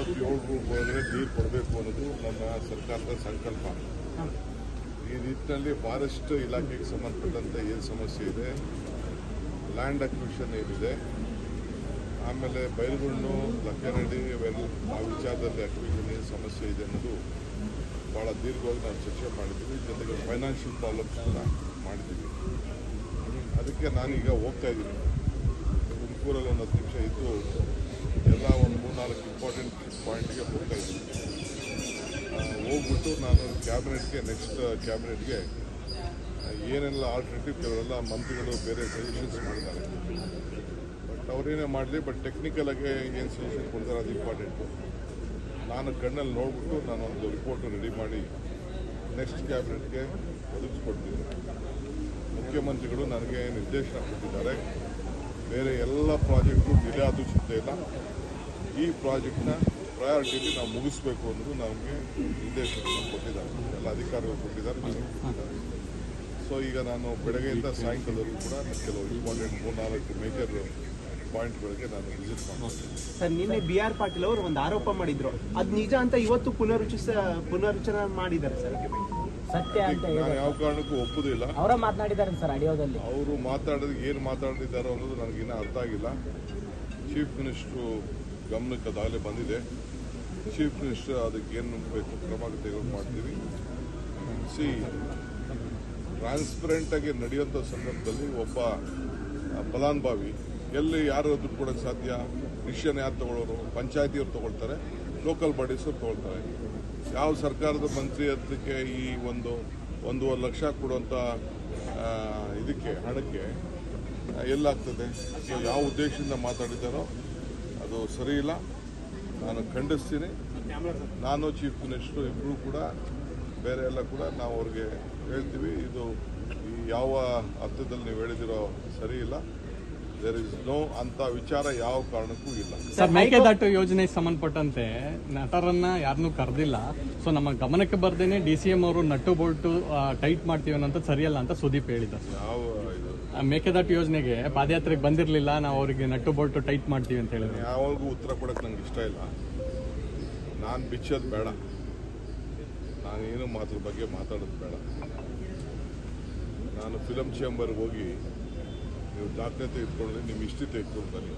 ಇಪ್ಪತ್ತೇಳು ಒಳಗಡೆ ನೀರು ಕೊಡಬೇಕು ಅನ್ನೋದು ನಮ್ಮ ಸರ್ಕಾರದ ಸಂಕಲ್ಪ. ಈ ನಿಟ್ಟಿನಲ್ಲಿ ಫಾರೆಸ್ಟ್ ಇಲಾಖೆಗೆ ಸಂಬಂಧಪಟ್ಟಂತೆ ಏನು ಸಮಸ್ಯೆ ಇದೆ? ಲ್ಯಾಂಡ್ ಅಕ್ವಿಷನ್ ಏನಿದೆ? ಆಮೇಲೆ ಬೈಲುಗುಣ್ಣು ಲಕ್ಕನಹಳ್ಳಿ ಇವೆಲ್ಲ ಆ ವಿಚಾರದಲ್ಲಿ ಅಕ್ವಿಷನ್ ಏನು ಸಮಸ್ಯೆ ಇದೆ ಅನ್ನೋದು ಭಾಳ ದೀರ್ಘವಾಗಿ ನಾವು ಚರ್ಚೆ ಮಾಡಿದ್ದೀವಿ. ಜೊತೆಗೆ ಫೈನಾನ್ಷಿಯಲ್ ಪ್ರಾಬ್ಲಮ್ಸ್ ಕೂಡ ಮಾಡಿದ್ದೀವಿ. ಅದಕ್ಕೆ ನಾನೀಗ ಹೋಗ್ತಾ ಇದ್ದೀನಿ. ತುಮಕೂರಲ್ಲಿ ಒಂದು ಹತ್ತು ನಿಮಿಷ ಇದ್ದು ಎಲ್ಲ ಒಂದು ಮೂರ್ನಾಲ್ಕು ಇಂಪಾರ್ಟೆಂಟ್ ಪಾಯಿಂಟ್ಗೆ ಹೋಗ್ತಾ ಇದ್ದೀನಿ. ಹೋಗ್ಬಿಟ್ಟು ನಾನು ಕ್ಯಾಬಿನೆಟ್ಗೆ ನೆಕ್ಸ್ಟ್ ಕ್ಯಾಬಿನೆಟ್ಗೆ ಏನೆಲ್ಲ ಆಲ್ಟರ್ನೇಟಿವ್ ಕೆಲವೆಲ್ಲ ಮಂತ್ರಿಗಳು ಬೇರೆ ಸಜೆಷನ್ಸ್ ಮಾಡಿದ್ದಾರೆ ಬಟ್ ಅವರೇನೇ ಮಾಡಲಿ ಬಟ್ ಟೆಕ್ನಿಕಲ್ ಆಗಿ ಏನು ಸಜೆಷನ್ ಕೊಡ್ತಾರೆ ಅದು ಇಂಪಾರ್ಟೆಂಟು ನಾನು ಕಣ್ಣಲ್ಲಿ ನೋಡ್ಬಿಟ್ಟು ನಾನು ಒಂದು ರಿಪೋರ್ಟ್ ರೆಡಿ ಮಾಡಿ ನೆಕ್ಸ್ಟ್ ಕ್ಯಾಬಿನೆಟ್ಗೆ ಒದಗಿಸ್ಕೊಡ್ತೀನಿ. ಮುಖ್ಯಮಂತ್ರಿಗಳು ನನಗೆ ನಿರ್ದೇಶನ ಕೊಟ್ಟಿದ್ದಾರೆ. ಬೇರೆ ಎಲ್ಲ ಪ್ರಾಜೆಕ್ಟು ಡಿಲೇ ಆದರೂ ಇಲ್ಲ. ಈ ಪ್ರಾಜೆಕ್ಟ್ನ ಪ್ರಯಾರಿಟಿಲಿ ನಾವು ಮುಗಿಸ್ಬೇಕು ಅನ್ನೋದು ನಮಗೆ ನಿರ್ದೇಶನ ಕೊಟ್ಟಿದ್ದಾರೆ. ಎಲ್ಲ ಅಧಿಕಾರಿಗಳು ಕೊಟ್ಟಿದ್ದಾರೆ ಸೊ ಈಗ ನಾನು ಬೆಳಗ್ಗೆಯಿಂದ ಸಾಯಂಕಾಲವರೆಗೂ ಕೂಡ ಕೆಲವು ಇಂಪಾರ್ಟೆಂಟ್ ಮೂರ್ನಾಲ್ಕು ಮೇಜರ್ ಪಾಯಿಂಟ್ಗಳಿಗೆ ನಾನು ವಿಸಿಟ್ ಮಾಡ್ತೀನಿ. ಸರ್ ನಿನ್ನೆ ಬಿ ಆರ್ ಪಾಟೀಲ್ ಅವರು ಒಂದು ಆರೋಪ ಮಾಡಿದ್ರು. ಅದು ನಿಜ ಅಂತ ಇವತ್ತು ಪುನರುಚಿಸ ಪುನರುಚ್ಚನ ಮಾಡಿದ್ದಾರೆ ಸರ್. ಸತ್ಯ ಅಂತ ನಾನು ಯಾವ ಕಾರಣಕ್ಕೂ ಒಪ್ಪುದಿಲ್ಲ. ಅವರ ಮಾತನಾಡಿದ್ದಾರೆ ಸರ್ ಆಡಿಯೋದಲ್ಲಿ. ಅವರು ಮಾತಾಡೋದಕ್ಕೆ ಏನು ಮಾತಾಡಿದ್ದಾರೆ ಅನ್ನೋದು ನನಗಿನ್ನ ಅರ್ಥ ಆಗಿಲ್ಲ. ಚೀಫ್ ಮಿನಿಸ್ಟ್ರು ಗಮನಕ್ಕೆ ಅದಾಗಲೇ ಬಂದಿದೆ. ಚೀಫ್ ಮಿನಿಸ್ಟರ್ ಅದಕ್ಕೆ ಏನು ಬೇಕು? ಕ್ರಮ ತೆಗೆದು ಮಾಡ್ತೀವಿ. ಸಿ ಟ್ರಾನ್ಸ್ಪರೆಂಟ್ ಆಗಿ ನಡೆಯುವಂಥ ಸಂದರ್ಭದಲ್ಲಿ ಒಬ್ಬ ಫಲಾನುಭವಿ, ಎಲ್ಲಿ ಯಾರು ದುಡ್ಡು ಕೊಡೋಕ್ಕೆ ಸಾಧ್ಯ? ಡಿಸಿಷನ್ ಯಾರು ತಗೊಳ್ಳೋರು ಪಂಚಾಯತಿಯವ್ರು ತಗೊಳ್ತಾರೆ. ಲೋಕಲ್ ಬಾಡೀಸವ್ರು ತಗೊಳ್ತಾರೆ. ಯಾವ ಸರ್ಕಾರದ ಮಂತ್ರಿ ಅದಕ್ಕೆ ಈ ಒಂದು ಒಂದೂವರೆ ಲಕ್ಷ ಕೊಡುವಂಥ ಇದಕ್ಕೆ ಹಣಕ್ಕೆ ಎಲ್ಲಾಗ್ತದೆ. ಸೊ ಯಾವ ಉದ್ದೇಶದಿಂದ ಮಾತಾಡಿದ್ದಾರೋ ಸರಿ ಇಲ್ಲ. ನಾನು ಖಂಡಿಸ್ತೀನಿ. ನಾನು ಚೀಫ್ ಮಿನಿಸ್ಟರ್ ಇಬ್ಬರೂ ಕೂಡ ಬೇರೆ ಎಲ್ಲ ಕೂಡ ನಾವು ಅವ್ರಿಗೆ ಹೇಳ್ತೀವಿ. ಇದು ಈ ಯಾವ ಅರ್ಥದಲ್ಲಿ ನೀವು ಹೇಳಿದಿರೋ ಸರಿ ಇಲ್ಲ. ದೇರ್ ಇಸ್ ನೋ ಅಂತ ವಿಚಾರ ಯಾವ ಕಾರಣಕ್ಕೂ ಇಲ್ಲ. ಸರ್ ಮೇಕೆದಾಟು ಯೋಜನೆಗೆ ಸಂಬಂಧಪಟ್ಟಂತೆ ನಟರನ್ನ ಯಾರನ್ನೂ ಕರೆದಿಲ್ಲ. ಸೊ ನಮ್ಮ ಗಮನಕ್ಕೆ ಬರ್ದೇನೆ ಡಿ ಸಿ ಎಂ ಅವರು ನಟ್ಟು ಬೋಲ್ಟು ಟೈಟ್ ಮಾಡ್ತೀವಿ ಅಂತ ಸರಿಯಲ್ಲ ಅಂತ ಸುದೀಪ್ ಹೇಳಿದ್ದಾರೆ. ಯಾವ ಮೇಕೆದಾಟು ಯೋಜನೆಗೆ ಪಾದಯಾತ್ರೆಗೆ ಬಂದಿರಲಿಲ್ಲ ನಾವು ಅವರಿಗೆ ನಟ್ಟು ಬೋಲ್ಟು ಟೈಟ್ ಮಾಡ್ತೀವಿ ಅಂತ ಹೇಳಿದ್ರು. ಯಾವಾಗೂ ಉತ್ತರ ಕೊಡಕ್ಕೆ ನಂಗೆ ಇಷ್ಟ ಇಲ್ಲ. ನಾನು ಬಿಚ್ಚೋದು ಬೇಡ. ನಾನೇನು ಮಾತ್ರ ಬಗ್ಗೆ ಮಾತಾಡೋದು ಬೇಡ. ನಾನು ಫಿಲಮ್ ಚೇಂಬರ್ಗೆ ಹೋಗಿ ನೀವು ದಾಖಲೆ ತೆಗೆದುಕೊಳ್ಳಿ ನಿಮ್ಮ ಇಷ್ಟ ತೆಗೆದುಕೊಂಡು ಬನ್ನಿ.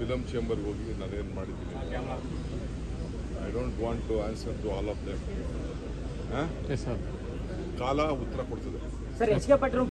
ಫಿಲಮ್ ಚೇಂಬರ್ಗೆ ಹೋಗಿ ನಾನೇನು ಮಾಡಿದ್ದೀನಿ? I don't want to answer to all of that yes sir ಕಾಲ ಉತ್ತರ ಕೊಡ್ತದೆ. Sir H K Patil